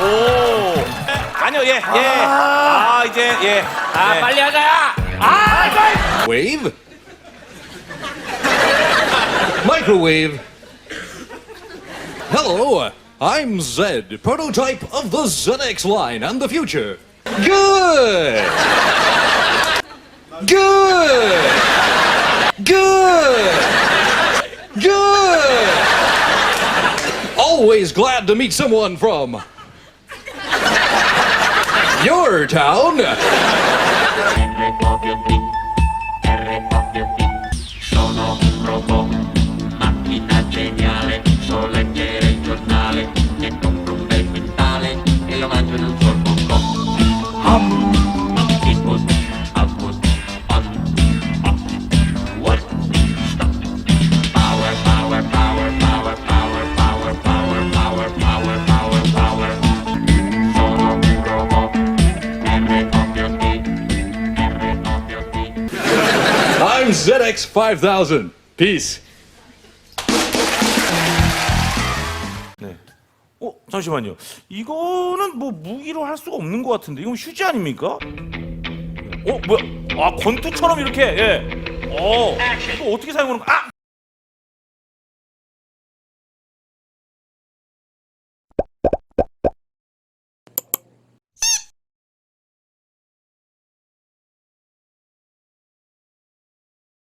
오. 아니요, 예, 예. 아, 이제, 예. 아 예. 빨리 하자. Wave? Microwave. Hello, I'm Zed, prototype of the ZX line and the future. Good! Good! Good! Always glad to meet someone from your town. I'm ZX5000. Peace. 어, 잠시만요. 이거는 뭐 무기로 할 수가 없는 것 같은데 이건 휴지 아닙니까? 어, 뭐야? 아, 권투처럼 이렇게. 예. 어. 이거 어떻게 사용하는 거? 아!